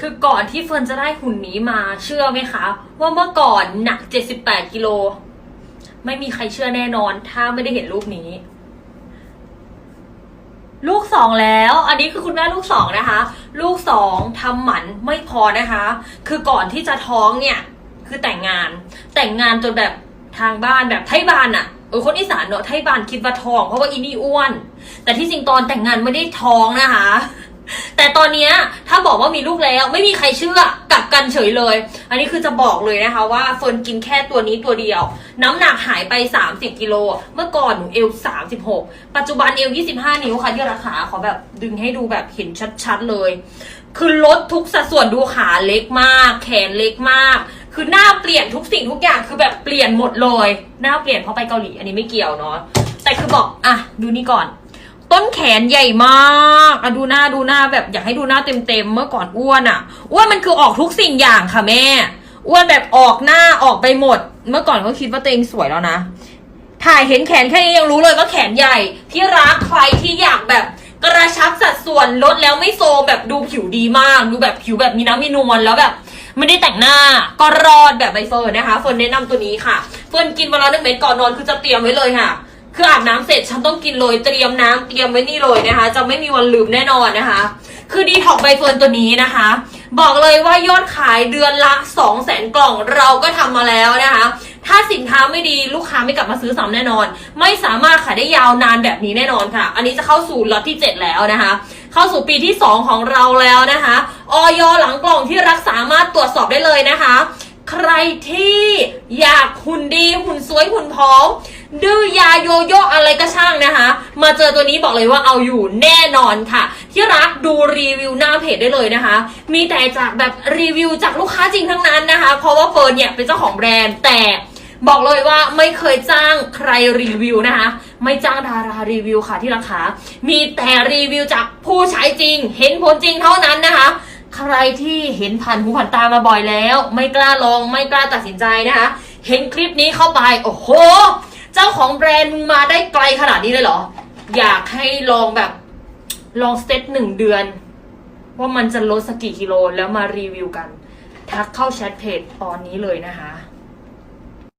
คือก่อนที่เฟิร์นจะได้หุ่นนี้มาเชื่อไหมคะ ว่าเมื่อก่อนหนัก 78 กิโล ไม่มีใครเชื่อแน่นอน ถ้าไม่ได้เห็นรูปนี้ ลูกสองแล้ว อันนี้คือคุณแม่ลูกสองนะคะ ลูกสองทำหมันไม่พอนะคะ คือก่อนที่จะท้องเนี่ย คือแต่งงาน แต่งงานจนแบบทางบ้านแบบไทยบ้านอะเออคนอีสานเนอะไทยบ้านคิดว่าท้อง เพราะว่าอีนี่อ้วน แต่ที่จริงตอนแต่งงานไม่ได้ท้องนะคะ แต่ตอนนี้ถ้าบอกว่ามีลูกแล้วไม่มีใครเชื่อกลับกันเฉยเลย อันนี้คือจะบอกเลยนะคะว่าเฟิร์นกินแค่ตัวนี้ตัวเดียว น้ำหนักหายไป 30กิโลเมื่อก่อนหนูเอว36 ปัจจุบันเอว25 นิ้วค่ะที่ราคาขอแบบดึงให้ดูแบบเห็นชัดๆเลย คือลดทุกสัดส่วนดูขาเล็กมาก แขนเล็กมาก คือหน้าเปลี่ยนทุกสิ่งทุกอย่างคือแบบเปลี่ยนหมดเลย หน้าเปลี่ยนเพราะไปเกาหลีอันนี้ไม่เกี่ยวเนาะแต่คือบอกอะดูนี่ก่อน ต้นแขนใหญ่มากอะดูหน้าดูหน้าแบบอยากให้ดูหน้าเต็มๆเมื่อก่อนอ้วนอะอ้วนมันคือออกทุกสิ่งอย่างค่ะแม่ อ้วนแบบออกหน้าออกไปหมด เมื่อก่อนก็คิดว่าตัวเองสวยแล้วนะ ถ่ายเห็นแขนแค่นี้ยังรู้เลยว่าแขนใหญ่ ที่รักใครที่อยากแบบกระชับสัดส่วนลดแล้วไม่โซมแบบดูผิวดีมาก ดูแบบผิวแบบมีน้ำมีนวลแล้วแบบไม่ได้แต่งหน้าก็รอดแบบใบเฟิร์นนะคะเฟิร์นแนะนำตัวนี้ค่ะ เฟิร์นกินวันละหนึ่งเม็ดก่อนนอนคือจะเตรียมไว้เลยค่ะ คืออาบน้ำเสร็จฉันต้องกินเลยเตรียมน้ำเตรียมไว้นี่เลยนะคะ จะไม่มีวันลืมแน่นอนนะคะ คือดีท็อกใบเฟิร์นตัวนี้นะคะ บอกเลยว่ายอดขายเดือนละ2 0 0 0 0 0กล่องเราก็ทำมาแล้วนะคะ ถ้าสินค้าไม่ดีลูกค้าไม่กลับมาซื้อซ้ำแน่นอน ไม่สามารถขายได้ยาวนานแบบนี้แน่นอนค่ะ อันนี้จะเข้าสู่ล็อตที่ 7 แล้วนะคะ เข้าสู่ปีที่ 2 ของเราแล้วนะคะออยหลังกล่องที่รักสามารถตรวจสอบได้เลยนะคะ ใครที่อยากหุ่นดีหุ่นสวยหุ่นพร้อม ดื้อยาโยโย่อะไรก็ช่างนะคะ มาเจอตัวนี้บอกเลยว่าเอาอยู่แน่นอนค่ะ ที่รักดูรีวิวหน้าเพจได้เลยนะคะ มีแต่จากแบบรีวิวจากลูกค้าจริงทั้งนั้นนะคะ เพราะว่าเฟิร์นเนี่ยเป็นเจ้าของแบรนด์แต่บอกเลยว่าไม่เคยจ้างใครรีวิวนะคะ ไม่จ้างดารารีวิวค่ะที่ราคา มีแต่รีวิวจากผู้ใช้จริง เห็นผลจริงเท่านั้นนะคะ ใครที่เห็นผ่านหูผ่านตามาบ่อยแล้ว ไม่กล้าลองไม่กล้าตัดสินใจนะคะ เห็นคลิปนี้เข้าไป โอ้โห เจ้าของแบรนด์มึงมาได้ไกลขนาดนี้เลยเหรอ อยากให้ลองแบบลองสเตตหนึ่งเดือน ว่ามันจะลดสักกี่กิโลแล้วมารีวิวกัน ทักเข้าแชทเพจตอนนี้เลยนะคะ